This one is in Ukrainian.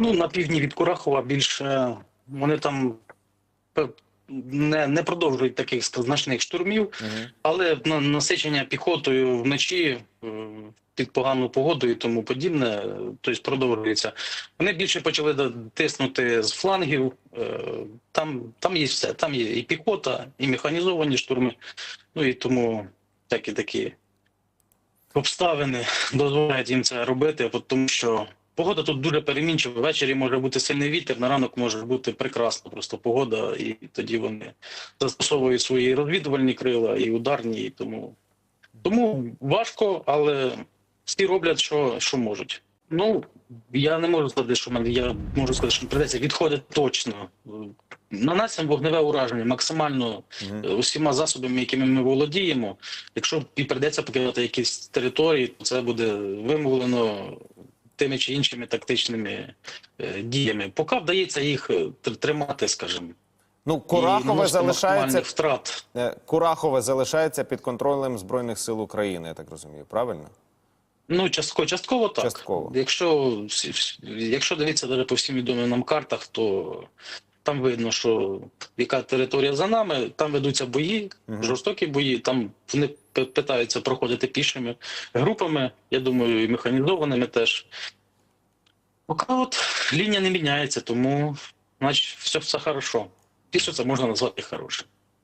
Ну, на півдні від Курахова більше вони там не, не продовжують таких значних штурмів, Мгм. але на- насичення піхотою вночі е, під погану погоду і тому подібне, е, тобто продовжується. Вони більше почали тиснути з флангів. е, Там, там є все. Там є і піхота, і механізовані штурми. Ну і тому такі такі обставини дозволяють їм це робити, тому що погода тут дуже перемінчива. Ввечері може бути сильний вітер, на ранок може бути прекрасна просто погода, і тоді вони застосовують свої розвідувальні крила і ударні, і тому, тому важко, але всі роблять, що, що можуть. Ну, я не можу сказати, що мене я можу сказати, що придеться відходити точно. Нанесемо вогневе ураження максимально е, усіма засобами, якими ми володіємо. Якщо і прийдеться покидати якісь території, то це буде вимовлено тими чи іншими тактичними е, діями. Поки вдається їх е, тримати, скажімо. Ну, Курахове залишається втрат. е, Курахове залишається під контролем Збройних сил України, я так розумію, правильно? Ну, частково, частково так. Частково. Якщо, якщо дивитися навіть по всім відомим нам картах, то там видно, що яка територія за нами, там ведуться бої, жорстокі бої, там вони питаються проходити пішими групами, я думаю, і механізованими теж. Поки от лінія не міняється, тому значить все, все хорошо. Піше це можна назвати хорошим.